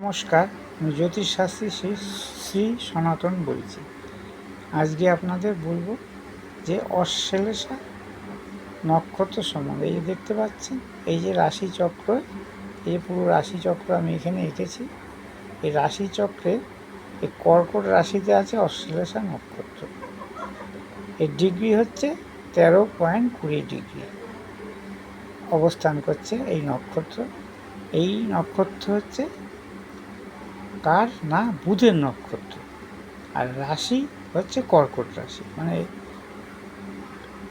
নমস্কার, আমি জ্যোতিষশাস্ত্রী শ্রী শ্রী সনাতন বলছি। আজকে আপনাদের বলব যে অশ্লেষা নক্ষত্র সম্বন্ধে। এই দেখতে পাচ্ছেন, এই যে রাশিচক্র, এই পুরো রাশিচক্র আমি এখানে এঁকেছি। এই রাশিচক্রে এই কর্কট রাশিতে আছে অশ্লেষা নক্ষত্র। এর ডিগ্রি হচ্ছে তেরো পয়েন্ট কুড়ি ডিগ্রি। অবস্থান করছে এই নক্ষত্র। এই নক্ষত্র হচ্ছে কার? না, বুধের নক্ষত্র। আর রাশি হচ্ছে কর্কট রাশি। মানে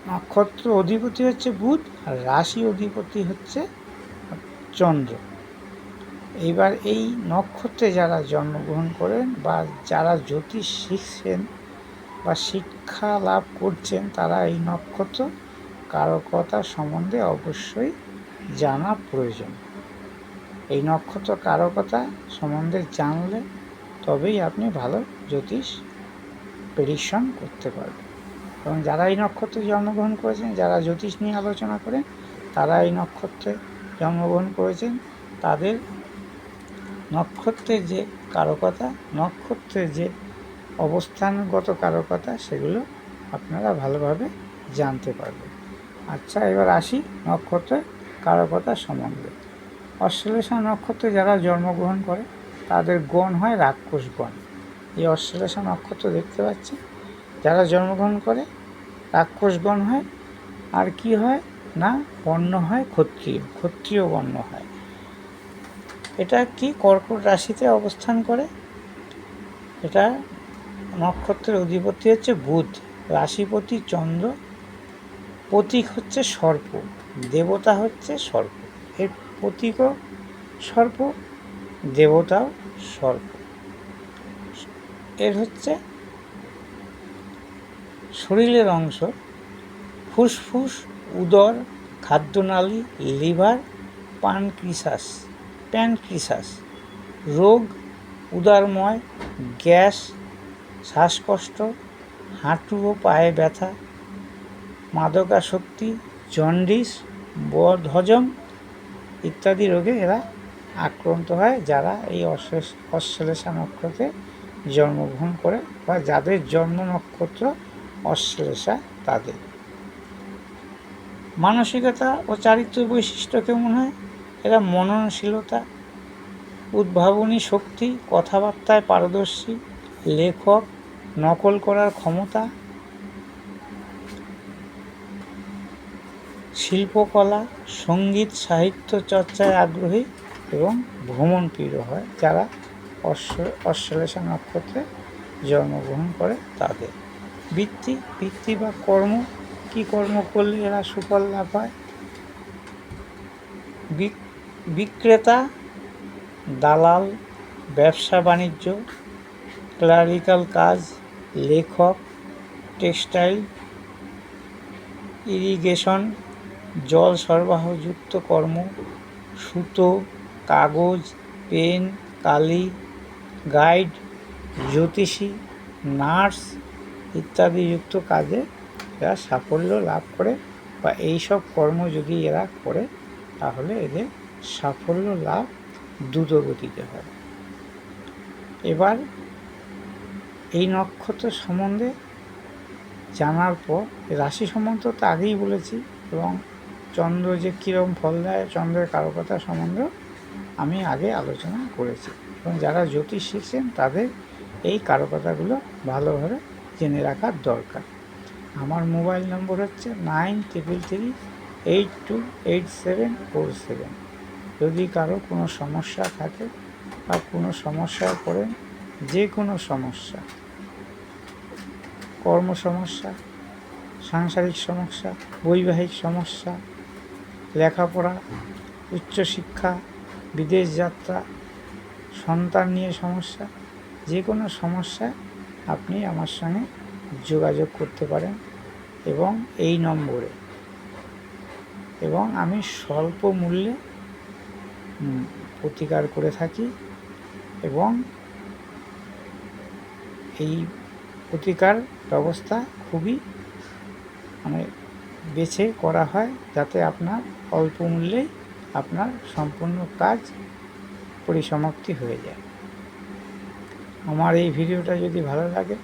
নক্ষত্র অধিপতি হচ্ছে বুধ আর রাশি অধিপতি হচ্ছে চন্দ্র। এইবার এই নক্ষত্রে যারা জন্মগ্রহণ করেন বা যারা জ্যোতিষ শিখছেন বা শিক্ষা লাভ করছেন, তারা এই নক্ষত্র কারকতা সম্বন্ধে অবশ্যই জানা প্রয়োজন। এই নক্ষত্র কারকতা সম্বন্ধে জানলে তবেই আপনি ভালো জ্যোতিষ প্রেডিকশন করতে পারবেন। এবং যারা এই নক্ষত্রে জন্মগ্রহণ করেছেন, যারা জ্যোতিষ নিয়ে আলোচনা করেন, তারা এই নক্ষত্রে জন্মগ্রহণ করেছেন, তাদের নক্ষত্রের যে কারকতা নক্ষত্রের যে অবস্থানগত কারকতা সেগুলো আপনারা ভালোভাবে জানতে পারবেন। আচ্ছা এবার আসি নক্ষত্রের কারকতা সম্বন্ধে। অশ্লেষা নক্ষত্রে যারা জন্মগ্রহণ করে, তাদের গণ হয় রাক্ষস গণ। এই অশ্লেষা নক্ষত্র দেখতে পাচ্ছি যারা জন্মগ্রহণ করে, রাক্ষস গণ হয়। আর কি হয়? না বর্ণ হয়, ক্ষত্রিয়। ক্ষত্রিয় বর্ণ হয়। এটা কি কর্কট রাশিতে অবস্থান করে? এটা নক্ষত্রের অধিপতি হচ্ছে বুধ। রাশিপতি চন্দ্র। প্রতীক হচ্ছে সর্প। দেবতা হচ্ছে সর্প। এর প্রতীকও সর্প দেবতাও সর্প। এর হচ্ছে শরীরের অংশ। ফুসফুস, উদর, খাদ্যনালী, লিভার, পানক্রিসাস, প্যানক্রিসাস। রোগ, উদারময়, গ্যাস, শ্বাসকষ্ট, হাঁটু ও পায়ে ব্যথা, মাদকাসক্তি, জন্ডিস, বদহজম ইত্যাদি রোগে এরা আক্রান্ত হয়, যারা এই অশ্লেষা নক্ষত্রে জন্মগ্রহণ করে বা যাদের জন্ম নক্ষত্র অশ্লেষা তাদের। মানসিকতা ও চারিত্র বৈশিষ্ট্য কেমন হয়? এরা মননশীলতা, উদ্ভাবনী শক্তি, কথাবার্তায় পারদর্শী, লেখক, নকল করার ক্ষমতা শিল্পকলা, সংগীত, সাহিত্য চর্চায় আগ্রহী এবং ভ্রমণ প্রিয় হয় যারা অশ্ব অশ্লেষা নক্ষত্রে জন্মগ্রহণ করে তাদের। বৃত্তি বৃত্তি বা কর্ম, কি কর্ম করলে এরা সুফল লাভ হয়? বিক্রেতা, দালাল, ব্যবসা, বাণিজ্য, ক্লারিক্যাল কাজ, লেখক, টেক্সটাইল, ইরিগেশন জল সরবরাহযুক্ত কর্ম, সুতো, কাগজ, পেন, কালি, গাইড, জ্যোতিষী, নার্স ইত্যাদিযুক্ত কাজে এরা সাফল্য লাভ করে বা এই সব কর্ম যদি এরা করে, তাহলে এদের সাফল্য লাভ দ্রুতগতিতে হয়। এবার এই নক্ষত্র সম্বন্ধে জানার পর, রাশি সম্বন্ধে তো আগেই বলেছি এবং চন্দ্র যে কীরকম ফল দেয়, চন্দ্রের কারকতা সম্বন্ধে আমি আগে আলোচনা করেছি। এবং যারা জ্যোতিষ শিখছেন, তাদের এই কারকতাগুলো ভালোভাবে জেনে রাখার দরকার। আমার মোবাইল নম্বর হচ্ছে nine triple three eight two eight seven four seven. যদি কারও কোনো সমস্যা থাকে বা কোনো সমস্যায় পড়েন, যে কোনো সমস্যা কর্ম সমস্যা সাংসারিক সমস্যা, বৈবাহিক সমস্যা লেখাপড়া, উচ্চশিক্ষা, বিদেশ যাত্রা, সন্তান নিয়ে সমস্যা, যে কোনো সমস্যায় আপনি আমার সঙ্গে যোগাযোগ করতে পারেন এবং এই নম্বরে। এবং আমি স্বল্প মূল্যে প্রতিকার করে থাকি এবং এই প্রতিকার ব্যবস্থা খুবই মানে বেছে করা হয় যাতে আপনার অল্প মূল্যে আপনার সম্পূর্ণ কাজ পরিসমাপ্তি হয়ে যায়। আমার এই ভিডিওটা যদি ভালো লাগে,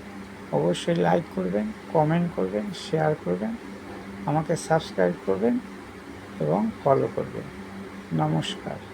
অবশ্যই লাইক করবেন, কমেন্ট করবেন, শেয়ার করবেন, আমাকে সাবস্ক্রাইব করবেন এবং ফলো করবেন। নমস্কার।